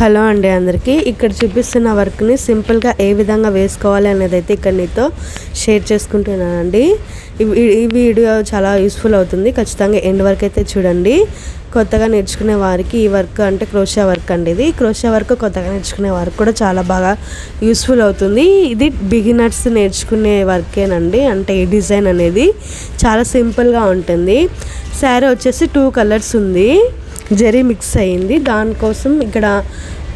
Hello అండి అందరికీ. ఇక్కడ చూపిస్తున్న వర్క్ని సింపుల్గా ఏ విధంగా వేసుకోవాలి అనేది అయితే ఇక్కడ నీతో షేర్ చేసుకుంటున్నానండి. ఈ వీడియో చాలా యూస్ఫుల్ అవుతుంది. ఖచ్చితంగా ఎండ్ వరకు అయితే చూడండి. కొత్తగా నేర్చుకునే వారికి ఈ వర్క్ అంటే క్రోషా వర్క్ అండి ఇది. క్రోషా వర్క్ కొత్తగా నేర్చుకునే వారికి కూడా చాలా బాగా యూస్ఫుల్ అవుతుంది. ఇది బిగినర్స్ నేర్చుకునే వర్కేనండి. అంటే ఈ డిజైన్ అనేది చాలా సింపుల్గా ఉంటుంది. శారీ వచ్చేసి టూ కలర్స్ ఉంది. జరీ మిక్స్ అయ్యింది. దానికోసం ఇక్కడ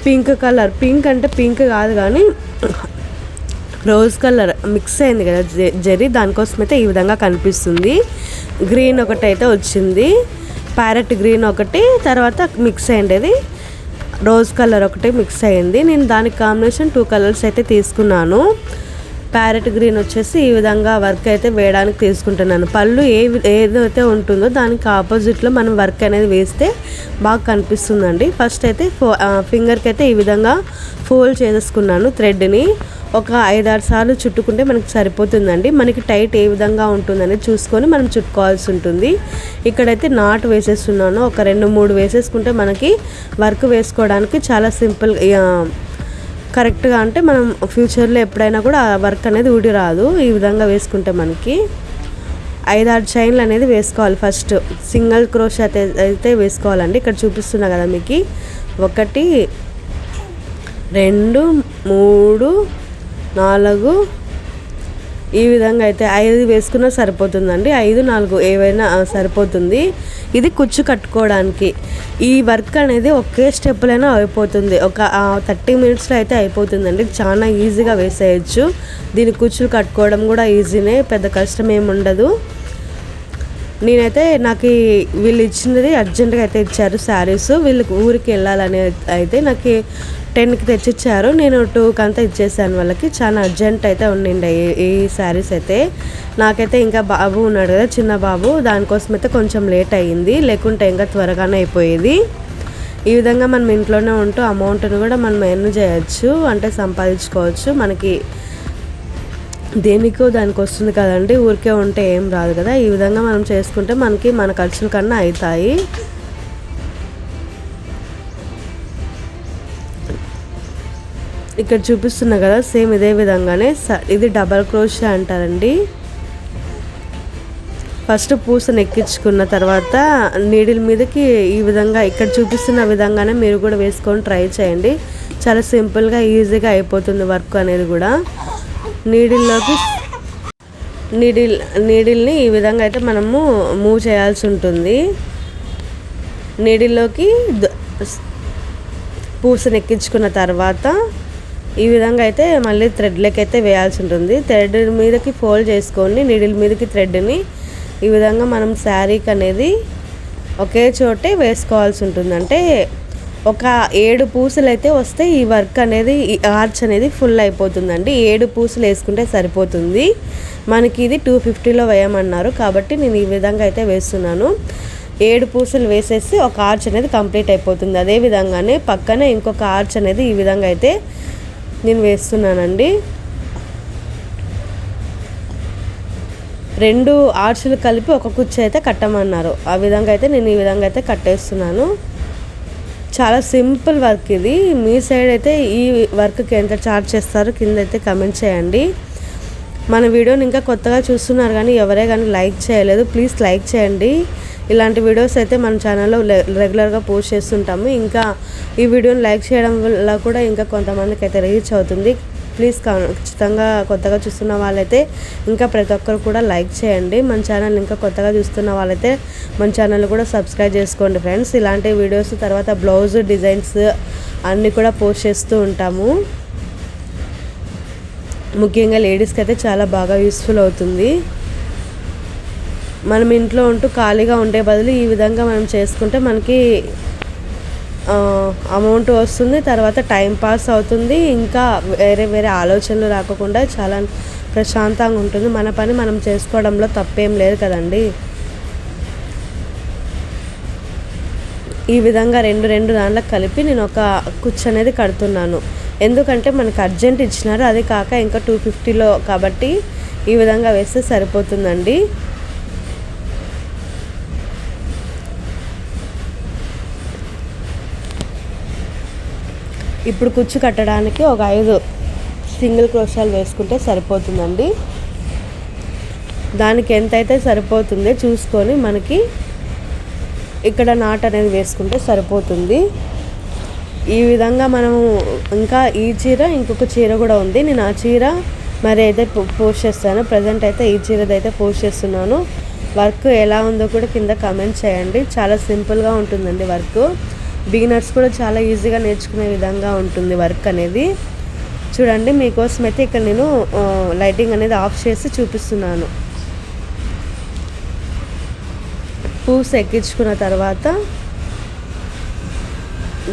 పింక్ కలర్ పింక్ అంటే పింక్ కాదు కానీ రోజ్ కలర్ మిక్స్ అయింది కదా జె- జరీ దానికోసం అయితే ఈ విధంగా కనిపిస్తుంది. గ్రీన్ ఒకటి అయితే వచ్చింది. ప్యారెట్ గ్రీన్ ఒకటి తర్వాత మిక్స్ అయ్యేది రోజ్ కలర్ ఒకటి మిక్స్ అయ్యింది నేను దానికి కాంబినేషన్ టూ కలర్స్ అయితే తీసుకున్నాను. ప్యారెట్ గ్రీన్ వచ్చేసి ఈ విధంగా వర్క్ అయితే వేయడానికి తీసుకుంటున్నాను. పళ్ళు ఏ ఏదైతే ఉంటుందో దానికి ఆపోజిట్లో మనం వర్క్ అనేది వేస్తే బాగా కనిపిస్తుందండి. ఫస్ట్ అయితే ఫో ఫింగర్కి అయితే ఈ విధంగా ఫోల్డ్ చేసేసుకున్నాను థ్రెడ్ని. ఒక ఐదారు సార్లు చుట్టుకుంటే మనకి సరిపోతుందండి. మనకి టైట్ ఏ విధంగా ఉంటుందని చూసుకొని మనం చుట్టుకోవాల్సి ఉంటుంది. ఇక్కడైతే నాట్ వేసేస్తున్నాను. ఒక రెండు మూడు వేసేసుకుంటే మనకి వర్క్ వేసుకోవడానికి చాలా సింపుల్ కరెక్ట్గా అంటే మనం ఫ్యూచర్లో ఎప్పుడైనా కూడా ఆ వర్క్ అనేది ఊడి రాదు. ఈ విధంగా వేసుకుంటే మనకి ఐదారు చైన్లు అనేది వేసుకోవాలి ఫస్ట్. సింగిల్ క్రోష్ అయితే అయితే వేసుకోవాలండి. ఇక్కడ చూపిస్తున్నా కదా మీకు. ఒకటి రెండు మూడు నాలుగు ఈ విధంగా అయితే ఐదు వేసుకున్నా సరిపోతుందండి. ఐదు నాలుగు ఏవైనా సరిపోతుంది. ఇది కుచ్చు కట్టుకోవడానికి. ఈ వర్క్ అనేది ఒకే స్టెప్లైనా అయిపోతుంది. ఒక థర్టీ మినిట్స్లో అయితే అయిపోతుందండి. చాలా ఈజీగా వేసేయచ్చు. దీని కుచ్చులు కట్టుకోవడం కూడా ఈజీనే. పెద్ద కష్టం ఏమి ఉండదు నేనైతే నాకు వీళ్ళు ఇచ్చినది అర్జెంటుగా అయితే ఇచ్చారు శారీస్ వీళ్ళకి ఊరికి వెళ్ళాలని అయితే నాకు టెన్కి తెచ్చిచ్చారు. నేను టూకి అంతా ఇచ్చేసాను వాళ్ళకి. చాలా అర్జెంట్ అయితే ఉండిండే ఈ- ఈ శారీస్ అయితే. నాకైతే ఇంకా బాబు ఉన్నాడు కదా చిన్న బాబు. దానికోసం అయితే కొంచెం లేట్ అయ్యింది. లేకుంటే ఇంకా త్వరగానే అయిపోయేది. ఈ విధంగా మనం ఇంట్లోనే ఉంటూ అమౌంట్ని కూడా మనం ఎర్న్ చేయొచ్చు అంటే సంపాదించుకోవచ్చు. మనకి దేనికో దానికి వస్తుంది కదండి ఊరికే ఉంటే ఏం రాదు కదా. ఈ విధంగా మనం చేసుకుంటే మనకి మన ఖర్చుల కన్నా అవుతాయి ఇక్కడ చూపిస్తున్నా కదా సేమ్ ఇదే విధంగానే స- ఇది డబల్ క్రోషే అంటారండి. ఫస్ట్ పూసను ఎక్కించుకున్న తర్వాత నీడిల్ మీదకి ఈ విధంగా ఇక్కడ చూపిస్తున్న విధంగానే మీరు కూడా వేసుకొని ట్రై చేయండి. చాలా సింపుల్గా ఈజీగా అయిపోతుంది వర్క్ అనేది కూడా. నీడిల్లోకి నీడిల్ నీడిల్ని ఈ విధంగా అయితే మనము మూవ్ చేయాల్సి ఉంటుంది. నీడిల్లోకి ద- పూసను ఎక్కించుకున్న తర్వాత ఈ విధంగా అయితే మళ్ళీ థ్రెడ్లకి అయితే వేయాల్సి ఉంటుంది. థ్రెడ్ మీదకి ఫోల్డ్ చేసుకొని నీడిల్ మీదకి థ్రెడ్ని ఈ విధంగా మనం శారీకి అనేది ఒకే చోటే వేసుకోవాల్సి ఉంటుంది. అంటే ఒక ఏడు పూసలు అయితే వస్తే ఈ వర్క్ అనేది ఈ ఆర్చ్ అనేది ఫుల్ అయిపోతుందండి. ఏడు పూసలు వేసుకుంటే సరిపోతుంది. మనకి ఇది టూ ఫిఫ్టీలో వేయమన్నారు కాబట్టి నేను ఈ విధంగా అయితే వేస్తున్నాను. ఏడు పూసలు వేసేసి ఒక ఆర్చ్ అనేది కంప్లీట్ అయిపోతుంది. అదే విధంగానే పక్కనే ఇంకొక ఆర్చ్ అనేది ఈ విధంగా అయితే నేను వేస్తున్నానండి. రెండు ఆర్చ్లు కలిపి ఒక కుర్చీ అయితే కట్టమన్నారు. ఆ విధంగా అయితే నేను ఈ విధంగా అయితే కట్టేస్తున్నాను. చాలా సింపుల్ వర్క్ ఇది. మీ సైడ్ అయితే ఈ వర్క్కి ఎంత ఛార్జ్ చేస్తారో కింద అయితే కమెంట్ చేయండి. మన వీడియోని ఇంకా కొత్తగా చూస్తున్నారు కానీ ఎవరే కానీ లైక్ చేయలేదు ప్లీజ్ లైక్ చేయండి. ఇలాంటి వీడియోస్ అయితే మన ఛానల్లో రెగ్యులర్గా పోస్ట్ చేస్తుంటాము. ఇంకా ఈ వీడియోని లైక్ చేయడం వల్ల కూడా ఇంకా కొంతమందికి అయితే రీచ్ అవుతుంది. ప్లీజ్ ఖచ్చితంగా కొత్తగా చూస్తున్న వాళ్ళైతే ఇంకా ప్రతి ఒక్కరు కూడా లైక్ చేయండి. మన ఛానల్ ఇంకా కొత్తగా చూస్తున్న వాళ్ళైతే మన ఛానల్ కూడా సబ్స్క్రైబ్ చేసుకోండి ఫ్రెండ్స్. ఇలాంటి వీడియోస్ తర్వాత బ్లౌజ్ డిజైన్స్ అన్నీ కూడా పోస్ట్ చేస్తూ ఉంటాము. ముఖ్యంగా లేడీస్కి అయితే చాలా బాగా యూస్ఫుల్ అవుతుంది. మనం ఇంట్లో ఉంటూ ఖాళీగా ఉండే బదులు ఈ విధంగా మనం చేసుకుంటే మనకి అమౌంట్ వస్తుంది తర్వాత టైం పాస్ అవుతుంది ఇంకా వేరే వేరే ఆలోచనలు రాకుండా చాలా ప్రశాంతంగా ఉంటుంది. మన పని మనం చేసుకోవడంలో తప్పేం లేదు కదండి. ఈ విధంగా రెండు రెండు దాంట్లో కలిపి నేను ఒక కుచ్చు అనేది కడుతున్నాను. ఎందుకంటే మనకు అర్జెంట్ ఇచ్చినారు అది కాక ఇంకా టూ ఫిఫ్టీలో కాబట్టి ఈ విధంగా వేస్తే సరిపోతుందండి. ఇప్పుడు కుచ్చు కట్టడానికి ఒక ఐదు సింగిల్ క్రోషాలు వేసుకుంటే సరిపోతుందండి. దానికి ఎంతైతే సరిపోతుందో చూసుకొని మనకి ఇక్కడ నాట్ అనేది వేసుకుంటే సరిపోతుంది. ఈ విధంగా మనము ఇంకా ఈ చీర ఇంకొక చీర కూడా ఉంది. నేను ఆ చీర మరి అయితే పోస్ట్ చేస్తాను. ప్రజెంట్ అయితే ఈ చీరది అయితే పోస్ట్ చేస్తున్నాను. వర్క్ ఎలా ఉందో కూడా కింద కమెంట్ చేయండి. చాలా సింపుల్గా ఉంటుందండి వర్క్ బిగినర్స్ కూడా చాలా ఈజీగా నేర్చుకునే విధంగా ఉంటుంది వర్క్ అనేది. చూడండి మీకోసం అయితే ఇక్కడ నేను లైటింగ్ అనేది ఆఫ్ చేసి చూపిస్తున్నాను. పూస్ ఎక్కించుకున్న తర్వాత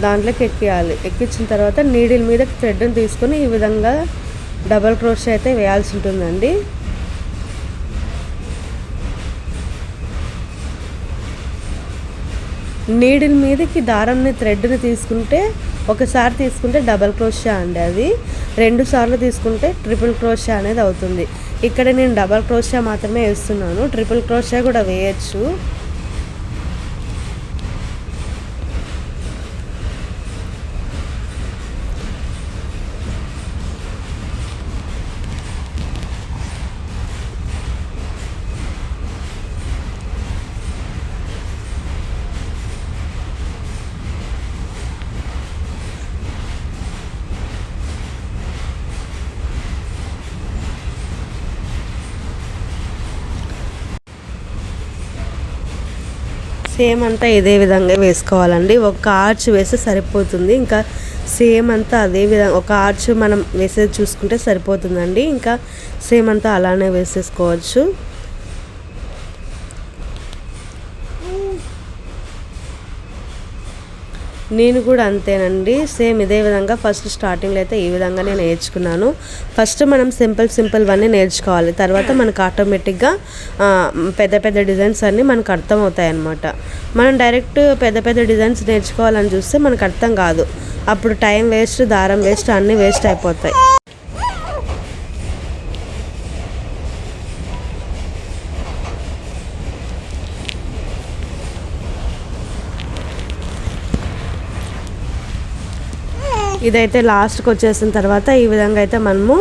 దాంట్లోకి ఎక్కియాలి. ఎక్కించిన తర్వాత నీడిల్ మీద థ్రెడ్ని తీసుకొని ఈ విధంగా డబల్ క్రోష్ అయితే వేయాల్సి ఉంటుందండి. నీడిల్ మీదకి దారంని థ్రెడ్ని తీసుకుంటే ఒకసారి తీసుకుంటే డబల్ క్రోషా అండి అది. రెండు సార్లు తీసుకుంటే ట్రిపుల్ క్రోషా అనేది అవుతుంది. ఇక్కడ నేను డబల్ క్రోషా మాత్రమే వేస్తున్నాను. ట్రిపుల్ క్రోషా కూడా వేయచ్చు. సేమ్ అంతా ఇదే విధంగా వేసుకోవాలండి. ఒక ఆర్చ్ వేస్తే సరిపోతుంది. ఇంకా సేమ్ అంతా అదే విధంగా ఒక ఆర్చ్ మనం వేసేది చూసుకుంటే సరిపోతుందండి. ఇంకా సేమ్ అంతా అలానే వేసేసుకోవచ్చు. నేను కూడా అంతేనండి. సేమ్ ఇదే విధంగా ఫస్ట్ స్టార్టింగ్లో అయితే ఈ విధంగా నేను నేర్చుకున్నాను. ఫస్ట్ మనం సింపుల్ సింపుల్ అన్నీ నేర్చుకోవాలి. తర్వాత మనకు ఆటోమేటిక్గా పెద్ద పెద్ద డిజైన్స్ అన్నీ మనకు అర్థమవుతాయి అన్నమాట. మనం డైరెక్ట్ పెద్ద పెద్ద డిజైన్స్ నేర్చుకోవాలని చూస్తే మనకు అర్థం కాదు. అప్పుడు టైం వేస్ట్ దారం వేస్ట్ అన్నీ వేస్ట్ అయిపోతాయి. ఇదైతే లాస్ట్కి వచ్చేసిన తర్వాత ఈ విధంగా అయితే మనము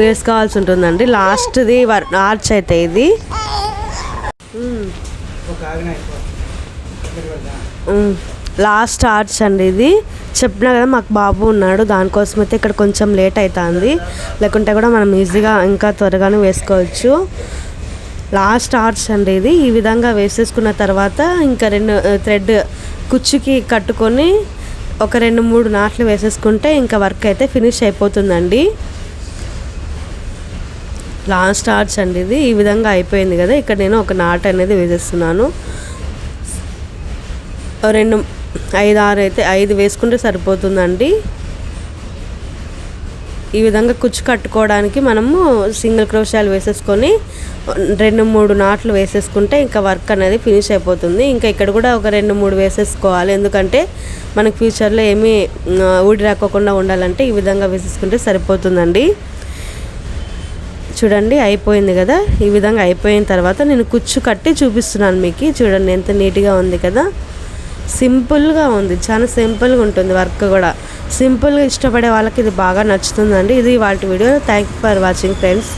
వేసుకోవాల్సి ఉంటుందండి. లాస్ట్ది ఆర్చ్ అయితే ఇది. Hmm. Hmm. లాస్ట్ ఆర్చ్ అండి ఇది. చెప్పినా కదా మాకు బాబు ఉన్నాడు. దానికోసం అయితే ఇక్కడ కొంచెం లేట్ అవుతుంది లేకుంటే కూడా మనం ఈజీగా ఇంకా త్వరగానే వేసుకోవచ్చు. లాస్ట్ ఆర్చ్ అండి ఇది. ఈ విధంగా వేసేసుకున్న తర్వాత ఇంకా రెండు uh, థ్రెడ్ కుచ్చుకి కట్టుకొని ఒక రెండు మూడు నాట్లు వేసేసుకుంటే ఇంకా వర్క్ అయితే ఫినిష్ అయిపోతుందండి. లాస్ట్ ఆర్చ్ అండి ఇది. ఈ విధంగా అయిపోయింది కదా. ఇక్కడ నేను ఒక నాట్ అనేది వేసేస్తున్నాను. రెండు ఐదు ఆరు అయితే ఐదు వేసుకుంటే సరిపోతుందండి. ఈ విధంగా కుచ్చు కట్టుకోవడానికి మనము సింగిల్ క్రోషాలు వేసేసుకొని రెండు మూడు నాట్లు వేసేసుకుంటే ఇంకా వర్క్ అనేది ఫినిష్ అయిపోతుంది. ఇంకా ఇక్కడ కూడా ఒక రెండు మూడు వేసేసుకోవాలి. ఎందుకంటే మనకు ఫ్యూచర్లో ఏమీ ఊడి రాకోకుండా ఉండాలంటే ఈ విధంగా వేసేసుకుంటే సరిపోతుందండి. చూడండి అయిపోయింది కదా? ఈ విధంగా అయిపోయిన తర్వాత నేను కుచ్చు కట్టి చూపిస్తున్నాను మీకు. చూడండి ఎంత నీట్గా ఉంది కదా? సింపుల్గా ఉంది. చాలా సింపుల్గా ఉంటుంది వర్క్ కూడా. సింపుల్గా ఇష్టపడే వాళ్ళకి ఇది బాగా నచ్చుతుందండి. ఇది వాటి video. Thank you for watching friends